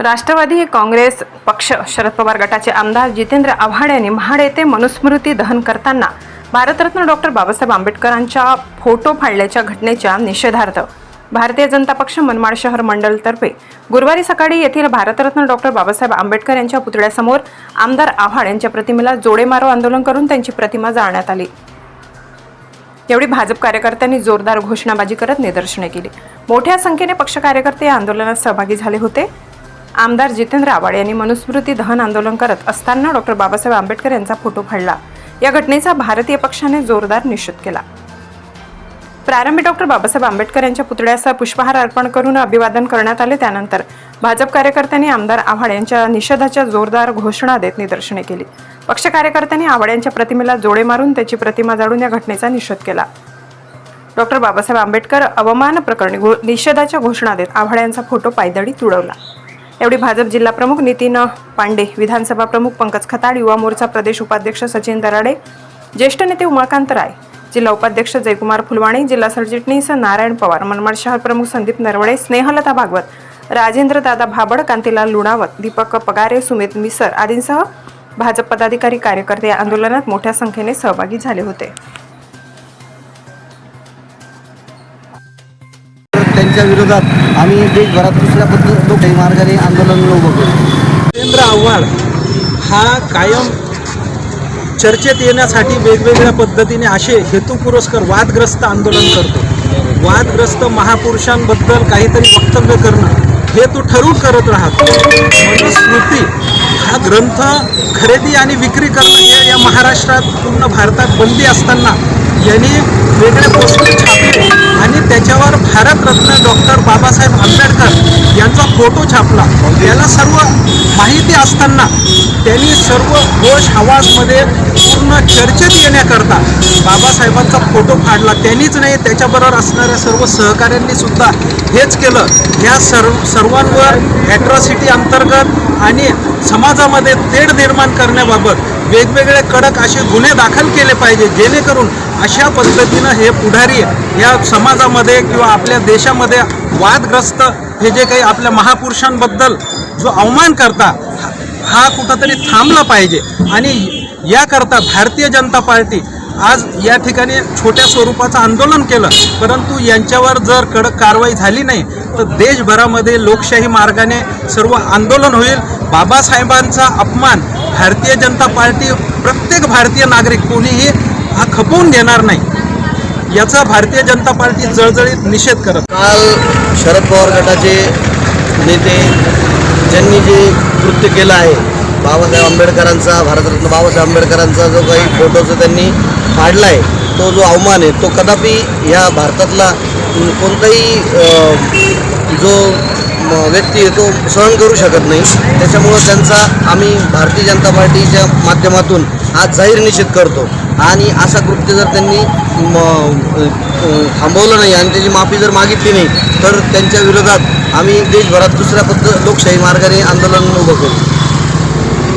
राष्ट्रवादी काँग्रेस पक्ष शरद पवार गटाचे आमदार जितेंद्र आव्हाड यांनी महाड येथे मनुस्मृती दहन करताना भारतरत्न डॉक्टर बाबासाहेब आंबेडकरांच्या फोटो फाडल्याच्या घटनेच्या निषेधार्थ भारतीय जनता पक्ष मनमाड शहर मंडलतर्फे गुरुवारी सकाळी येथील भारतरत्न डॉक्टर बाबासाहेब आंबेडकर यांच्या पुतळ्यासमोर आमदार आव्हाड यांच्या प्रतिमेला जोडे मारो आंदोलन करून त्यांची प्रतिमा जाळण्यात आली. यावेळी भाजप कार्यकर्त्यांनी जोरदार घोषणाबाजी करत निदर्शने केली. मोठ्या संख्येने पक्ष कार्यकर्ते या आंदोलनात सहभागी झाले होते. आमदार जितेंद्र आव्हाड यांनी मनुस्मृती दहन आंदोलन करत असताना डॉक्टर बाबासाहेब आंबेडकर यांचा फोटो फाडला या घटनेचा भारतीय पक्षाने जोरदार निषेध केला. प्रारंभी डॉक्टर बाबासाहेब आंबेडकर यांच्या पुतळ्यास पुष्पहार अर्पण करून अभिवादन करण्यात आले. त्यानंतर भाजप कार्यकर्त्यांनी आमदार आव्हाड यांच्या निषेधाच्या जोरदार घोषणा देत निदर्शने केली. पक्ष कार्यकर्त्यांनी आव्हाड यांच्या प्रतिमेला जोडे मारून त्याची प्रतिमा जाळून या घटनेचा निषेध केला. डॉक्टर बाबासाहेब आंबेडकर अवमान प्रकरणी घो- निषेधाच्या घोषणा देत आव्हाड यांचा फोटो पायदळी तुडवला. एवढी भाजप जिल्हा प्रमुख नितीन पांडे विधानसभा प्रमुख पंकज खताड युवा मोर्चा प्रदेश उपाध्यक्ष सचिन दराडे ज्येष्ठ नेते उमाकांत राय जिल्हा उपाध्यक्ष जयकुमार फुलवाणी जिल्हा सरचिटणीस नारायण पवार मनमाड शहर प्रमुख संदीप नरवडे स्नेहलता भागवत राजेंद्र दादा भाबड कांतीलाल लुणावत दीपक पगारे सुमित मिसर आदींसह भाजप पदाधिकारी कार्यकर्ते या आंदोलनात मोठ्या संख्येने सहभागी झाले होते. त्यांच्या विरोधात आम्ही देशभरात दुसऱ्या पद्धत लोकशाही मार्गाने आंदोलन उभं करू नरेंद्र आव्हाड हा कायम चर्चेत येण्यासाठी वेगवेगळ्या पद्धतीने असे हेतुपुरस्कर वादग्रस्त आंदोलन करतो. वादग्रस्त महापुरुषांबद्दल काहीतरी वक्तव्य करणं हे तो ठरवून करत राहतो. मनुस्मृती हा ग्रंथ खरेदी आणि विक्री करणं हे या महाराष्ट्रात पूर्ण भारतात बंदी असताना यांनी वेगळे पोस्टर छापले. भारतरत्न डॉक्टर बाबासाहेब आंबेडकर यांचा फोटो छापला. याला सर्व माहिती असताना त्यांनी सर्व घोष हवासमध्ये पूर्ण चर्चेत येण्याकरता बाबासाहेबांचा फोटो फाडला. त्यांनीच नाही त्याच्याबरोबर असणाऱ्या सर्व सहकाऱ्यांनी सुद्धा हेच केलं. या सर्व सर्वांवर ॲट्रॉसिटी अंतर्गत आणि समाजामध्ये तेढ निर्माण करण्याबाबत वेगवेगळे कडक असे गुन्हे दाखल केले पाहिजे जेणेकरून अशा पद्धतीनं हे पुढारी या समाजामध्ये किंवा आपल्या देशामध्ये वादग्रस्त हे जे काही आपल्या महापुरुषांबद्दल जो अवमान करता हा कुठंतरी थांबला पाहिजे. आणि याकरता भारतीय जनता पार्टी आज या ठिकाणी छोट्या स्वरूपाचं आंदोलन केलं परंतु यांच्यावर जर कडक कारवाई झाली नाही तर देशभरामध्ये लोकशाही मार्गाने सर्व आंदोलन होईल. बाबासाहेबांचा अपमान भारतीय जनता पार्टी प्रत्येक भारतीय नागरिक कोणीही हा खपवून घेणार नाही. याचा भारतीय जनता पार्टी जळजळीत निषेध करत. काल शरद पवार गटाचे नेते ज्यांनी जे कृत्य केलं आहे बाबासाहेब आंबेडकरांचा भारतरत्न बाबासाहेब आंबेडकरांचा जो काही फोटोचा त्यांनी फाडला आहे तो जो अवमान आहे तो कदापि ह्या भारतातला कोणताही जो व्यक्ती तो सहन करू शकत नाही. त्याच्यामुळं त्यांचा आम्ही भारतीय जनता पार्टीच्या माध्यमातून आज जाहीर निषेध करतो. आणि असा कृत्य जर त्यांनी म, थांबवलं नाही आणि त्याची माफी जर मागितली नाही तर त्यांच्या विरोधात आम्ही देशभरात दुसऱ्या पद्ध लोकशाही मार्गाने आंदोलन उभं करू.